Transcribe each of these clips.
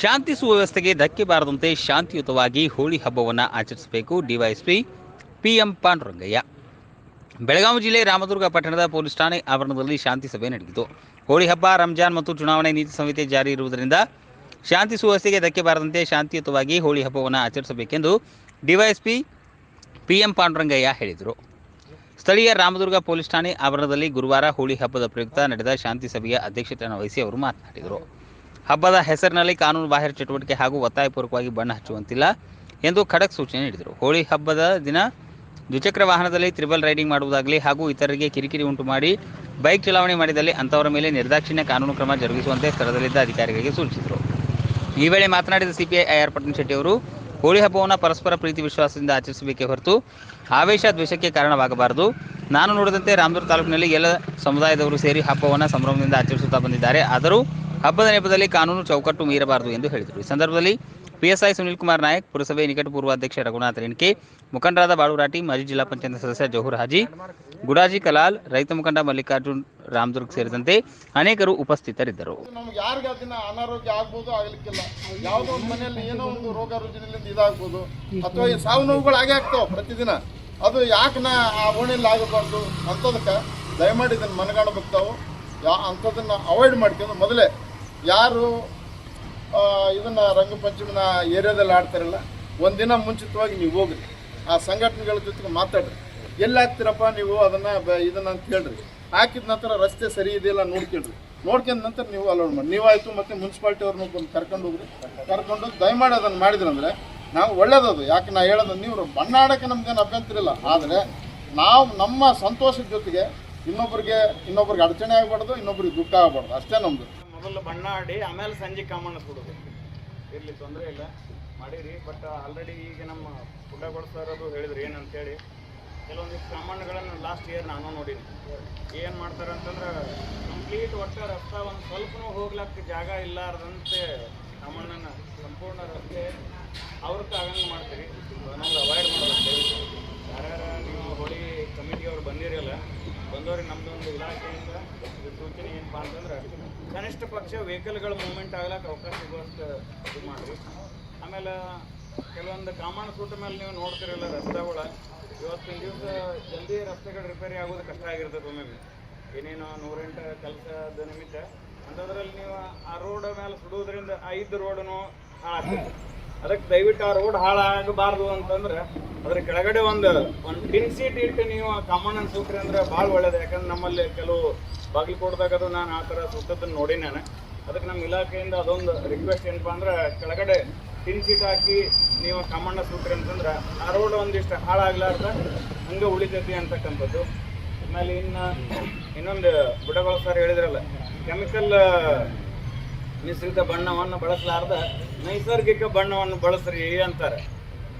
ಶಾಂತಿ ಸುವ್ಯವಸ್ಥೆಗೆ ಧಕ್ಕೆ ಬಾರದಂತೆ ಶಾಂತಿಯುತವಾಗಿ ಹೋಳಿ ಹಬ್ಬವನ್ನು ಆಚರಿಸಬೇಕು ಡಿವೈಎಸ್ಪಿ ಪಿಎಂ ಪಾಂಡುರಂಗಯ್ಯ. ಬೆಳಗಾವಿ ಜಿಲ್ಲೆ ರಾಮದುರ್ಗ ಪಟ್ಟಣದ ಪೊಲೀಸ್ ಠಾಣೆ ಆವರಣದಲ್ಲಿ ಶಾಂತಿ ಸಭೆ ನಡೆಯಿತು ಹೋಳಿ ಹಬ್ಬ, ರಂಜಾನ್ ಮತ್ತು ಚುನಾವಣೆ ನೀತಿ ಸಂಹಿತೆ ಜಾರಿ ಇರುವುದರಿಂದ ಶಾಂತಿ ಸುವ್ಯವಸ್ಥೆಗೆ ಧಕ್ಕೆ ಬಾರದಂತೆ ಶಾಂತಿಯುತವಾಗಿ ಹೋಳಿ ಹಬ್ಬವನ್ನು ಆಚರಿಸಬೇಕೆಂದು ಡಿವೈಎಸ್ಪಿ ಪಿಎಂ ಪಾಂಡುರಂಗಯ್ಯ ಹೇಳಿದರು. ಸ್ಥಳೀಯ ರಾಮದುರ್ಗ ಪೊಲೀಸ್ ಠಾಣೆ ಆವರಣದಲ್ಲಿ ಗುರುವಾರ ಹೋಳಿ ಹಬ್ಬದ ಪ್ರಯುಕ್ತ ನಡೆದ ಶಾಂತಿ ಸಭೆಯ ಅಧ್ಯಕ್ಷತೆಯನ್ನು ವಹಿಸಿ ಅವರು ಮಾತನಾಡಿದರು. ಹಬ್ಬದ ಹೆಸರಿನಲ್ಲಿ ಕಾನೂನು ಬಾಹಿರ ಚಟುವಟಿಕೆ ಹಾಗೂ ಒತ್ತಾಯಪೂರ್ವಕವಾಗಿ ಬಣ್ಣ ಹಚ್ಚುವಂತಿಲ್ಲ ಎಂದು ಖಡಕ್ ಸೂಚನೆ ನೀಡಿದರು. ಹೋಳಿ ಹಬ್ಬದ ದಿನ ದ್ವಿಚಕ್ರ ವಾಹನದಲ್ಲಿ ತ್ರಿಬಲ್ ರೈಡಿಂಗ್ ಮಾಡುವುದಾಗಲಿ ಹಾಗೂ ಇತರರಿಗೆ ಕಿರಿಕಿರಿ ಉಂಟು ಮಾಡಿ ಬೈಕ್ ಚಲಾವಣೆ ಮಾಡಿದಲ್ಲಿ ಅಂಥವರ ಮೇಲೆ ನಿರ್ದಾಕ್ಷಿಣ್ಯ ಕಾನೂನು ಕ್ರಮ ಜರುಗಿಸುವಂತೆ ಸ್ಥಳದಲ್ಲಿದ್ದ ಅಧಿಕಾರಿಗಳಿಗೆ ಸೂಚಿಸಿದರು. ಈ ವೇಳೆ ಮಾತನಾಡಿದ ಸಿಪಿಐ ಐಆರ್ ಪಟ್ಟಣ ಶೆಟ್ಟಿ ಅವರು ಹೋಳಿ ಹಬ್ಬವನ್ನು ಪರಸ್ಪರ ಪ್ರೀತಿ ವಿಶ್ವಾಸದಿಂದ ಆಚರಿಸಬೇಕೇ ಹೊರತು ಆವೇಶ ದ್ವೇಷಕ್ಕೆ ಕಾರಣವಾಗಬಾರದು. ನಾನು ನೋಡಿದಂತೆ ರಾಮದುರ್ಗ ತಾಲೂಕಿನಲ್ಲಿ ಎಲ್ಲ ಸಮುದಾಯದವರು ಸೇರಿ ಹಬ್ಬವನ್ನು ಸಂಭ್ರಮದಿಂದ ಆಚರಿಸುತ್ತಾ ಬಂದಿದ್ದಾರೆ. ಆದರೂ ಹಬ್ಬದ ನೆಪದಲ್ಲಿ ಕಾನೂನು ಚೌಕಟ್ಟು ಮೀರಬಾರದು ಎಂದು ಹೇಳಿದರು. ಈ ಸಂದರ್ಭದಲ್ಲಿ ಪಿಎಸ್ಐ ಸುನಿಲ್ ಕುಮಾರ್ ನಾಯಕ್, ಪುರಸಭೆ ನಿಕಟ ಪೂರ್ವಾಧ್ಯಕ್ಷ ರಘುನಾಥ್ ರೇಣ್ಕೆ, ಮುಖಂಡರಾದ ಬಾಳು ರಾಟಿ ಮಾಜಿ ಜಿಲ್ಲಾ ಪಂಚಾಯತ್ ಸದಸ್ಯ ಜೋಹರ್ ಹಾಜಿ, ಗುಡಾಜಿ ಕಲಾಲ್, ರೈತ ಮುಖಂಡ ಮಲ್ಲಿಕಾರ್ಜುನ್ ರಾಮದುರ್ಗ್ ಸೇರಿದಂತೆ ಅನೇಕರು ಉಪಸ್ಥಿತರಿದ್ದರು. ಅನಾರೋಗ್ಯ ಆಗ್ಬೋದು, ಆಗ್ಲಿಕ್ಕಿಲ್ಲ. ಯಾವುದೋ ಒಂದು ಮನೆಯಲ್ಲಿ ಏನೋ ಒಂದು ರೋಗ ರುಜಿನದಿಂದ ಇದಾಗ್ಬೋದು, ಅಥವಾ ಈ ಸಾವು ನೋವುಗಳು ಆಗೇ ಆಗ್ತಾವ ಪ್ರತಿದಿನ. ಅದು ಯಾಕೆ ನಾ ಆ ಓಣಿಯಲ್ಲಿ ಆಗಬಾರ್ದು ಅಂಥದಕ್ಕೆ ದಯಮಾಡಿ ಇದನ್ನು ಮನಗಾಣಬೇಕು ತಾವು. ಯಾ ಅವಾಯ್ಡ್ ಮಾಡ್ಕೊಂಡು ಮೊದಲೇ ಯಾರು ಇದನ್ನ ರಂಗಪಂಚಮಿನ ಏರಿಯಾದಲ್ಲಿ ಆಡ್ತಾರಲ್ಲ, ಒಂದಿನ ಮುಂಚಿತವಾಗಿ ನೀವು ಹೋಗ್ರಿ. ಆ ಸಂಘಟನೆಗಳ ಜೊತೆಗೆ ಮಾತಾಡ್ರಿ. ಎಲ್ಲಿ ಹಾಕ್ತೀರಪ್ಪ ನೀವು ಅದನ್ನ ಇದನ್ನ ಅಂತ ಹೇಳ್ರಿ. ಹಾಕಿದ ನಂತರ ರಸ್ತೆ ಸರಿ ಇದೆಯಲ್ಲ ನೋಡ್ಕೊಳ್ರಿ ನೋಡ್ಕೊಂಡ ನಂತರ ನೀವು ಅಲೋಡ್ ಮಾಡಿ. ನೀವಾಯ್ತು ಮತ್ತೆ ಮುನ್ಸಿಪಾಲ್ಟಿ ಅವ್ರನ್ನ ಬಂದು ಕರ್ಕೊಂಡು ಹೋಗ್ರಿ. ಕರ್ಕೊಂಡು ದಯಮಾಡಿ ಅದನ್ನು ಮಾಡಿದ್ರಂದ್ರೆ ನಾವು ಒಳ್ಳೇದದು. ಯಾಕೆ ನಾ ಹೇಳೋದು, ನೀವು ಬಣ್ಣಾಡಕ್ಕೆ ನಮ್ಗೇನು ಅಭ್ಯಂತರ ಇಲ್ಲ. ಆದರೆ ನಾವು ನಮ್ಮ ಸಂತೋಷದ ಜೊತೆಗೆ ಇನ್ನೊಬ್ರಿಗೆ ಇನ್ನೊಬ್ರಿಗೆ ಅಡಚಣೆ ಆಗಬಾರ್ದು, ಇನ್ನೊಬ್ರಿಗೆ ದುಃಖ ಆಗಬಾರ್ದು. ಅಷ್ಟೇ ನಮ್ದು. ಮೊದಲು ಬಣ್ಣ ಆಡಿ, ಆಮೇಲೆ ಸಂಜೆ ಕಾಮಣ್ಣ ಕೊಡೋದು ಇರಲಿ ತೊಂದರೆ ಇಲ್ಲ. ಮಾಡಿರಿ ಬಟ್ ಆಲ್ರೆಡಿ ಈಗ ನಮ್ಮ ಪುಟ್ಟಗಳು ಸರ್ ಅದು ಹೇಳಿದ್ರು ಏನಂತೇಳಿ. ಕೆಲವೊಂದಿಷ್ಟು ಕಾಮಣ್ಣಗಳನ್ನು ಲಾಸ್ಟ್ ಇಯರ್ ನಾನು ನೋಡೀನಿ ಏನು ಮಾಡ್ತಾರೆ ಅಂತಂದ್ರೆ ಕಂಪ್ಲೀಟ್ ಒಟ್ಟು ರಸ್ತೆ ಒಂದು ಸ್ವಲ್ಪನೂ ಹೋಗ್ಲಕ್ಕೆ ಜಾಗ ಇಲ್ಲಾರ್ದಂತೆ ಕಾಮಣ್ಣನ ಸಂಪೂರ್ಣ ರಸ್ತೆ ಅವ್ರಕ್ಕೆ ಆಗಂಗೆ ಮಾಡ್ತೀರಿ. ನಮ್ಗೆ ಅವಾಯ್ಡ್ ಮಾಡೋದಂತೆ ಯಾರ್ಯಾರ ನೀವು ಹೋಳಿ ಕಮಿಟಿಯವ್ರು ಬಂದಿರಲ್ಲ, ಬಂದವ್ರಿಗೆ ನಮ್ಮದೊಂದು ಇಲಾಖೆಯಿಂದ ಸೂಚನೆ ಏನಪ್ಪ ಅಂತಂದ್ರೆ ಕನಿಷ್ಠ ಪಕ್ಷ ವೆಹಿಕಲ್ಗಳು ಮೂವ್ಮೆಂಟ್ ಆಗ್ಲಕ್ಕೆ ಅವಕಾಶ ಸಿಗುವಷ್ಟು ಇದು ಮಾಡಿರಿ. ಆಮೇಲೆ ಕೆಲವೊಂದು ಕಾಮನ್ ಸೂಟ ಮೇಲೆ ನೀವು ನೋಡ್ತಿರಲ್ಲ ರಸ್ತೆಗಳ, ಇವತ್ತಿನ ದಿವಸ ಜಲ್ದಿ ರಸ್ತೆಗಳು ರಿಪೇರಿ ಆಗೋದು ಕಷ್ಟ ಆಗಿರ್ತದೆ ಒಮ್ಮೆ ಏನೇನೋ ನೂರೆಂಟು ಕೆಲಸದ ನಿಮಿತ್ತ. ಅಂಥದ್ರಲ್ಲಿ ನೀವು ಆ ರೋಡ್ ಮೇಲೆ ಸುಡೋದ್ರಿಂದ ಐದು ರೋಡನು ಹಾಳಾಗ್ತದೆ. ಅದಕ್ಕೆ ದಯವಿಟ್ಟು ಆ ರೋಡ್ ಹಾಳಾಗಬಾರ್ದು ಅಂತಂದ್ರೆ ಅದ್ರ ಕೆಳಗಡೆ ಒಂದು ಒಂದು ಟಿನ್ ಸೀಟ್ ಇಟ್ಟು ನೀವು ಕಾಮನ್ ಸೂಕ್ರಿ ಅಂದ್ರೆ ಭಾಳ ಒಳ್ಳೇದು. ಯಾಕಂದ್ರೆ ನಮ್ಮಲ್ಲಿ ಕೆಲವು ಬಾಗಿಲು ಅದು ನಾನು ಆ ಥರ ಸುತ್ತದನ್ನು ನೋಡಿ ನಾನು. ಅದಕ್ಕೆ ನಮ್ಮ ಇಲಾಖೆಯಿಂದ ಅದೊಂದು ರಿಕ್ವೆಸ್ಟ್ ಏನಪ್ಪ ಅಂದ್ರೆ ಕೆಳಗಡೆ ಟಿನ್ ಸೀಟ್ ಹಾಕಿ ನೀವು ಕಾಮಣ್ಣ ಸೂಕ್ರಿ ಅಂತಂದ್ರೆ ಆ ರೋಡ್ ಒಂದಿಷ್ಟು ಹಾಳಾಗ್ಲಾರ್ದ ಹಂಗೆ ಉಳಿತೈತಿ ಅಂತಕ್ಕಂಥದ್ದು. ಆಮೇಲೆ ಇನ್ನು ಇನ್ನೊಂದು ಬುಡಗಳು ಸರ್ ಹೇಳಿದ್ರಲ್ಲ ಕೆಮಿಕಲ್ ಮಿಶ್ರಿತ ಬಣ್ಣವನ್ನು ಬಳಸಲಾರ್ದ ನೈಸರ್ಗಿಕ ಬಣ್ಣವನ್ನು ಬಳಸ್ರಿ ಅಂತಾರೆ.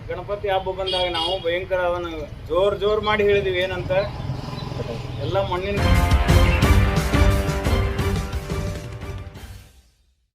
ಗಣಪತಿ ಹಬ್ಬ ಬಂದಾಗ ನಾವು ಭಯಂಕರ ಅದನ್ನು ಜೋರು ಜೋರ್ ಮಾಡಿ ಹೇಳಿದೀವಿ ಏನಂತ? ಎಲ್ಲ ಮಣ್ಣಿನ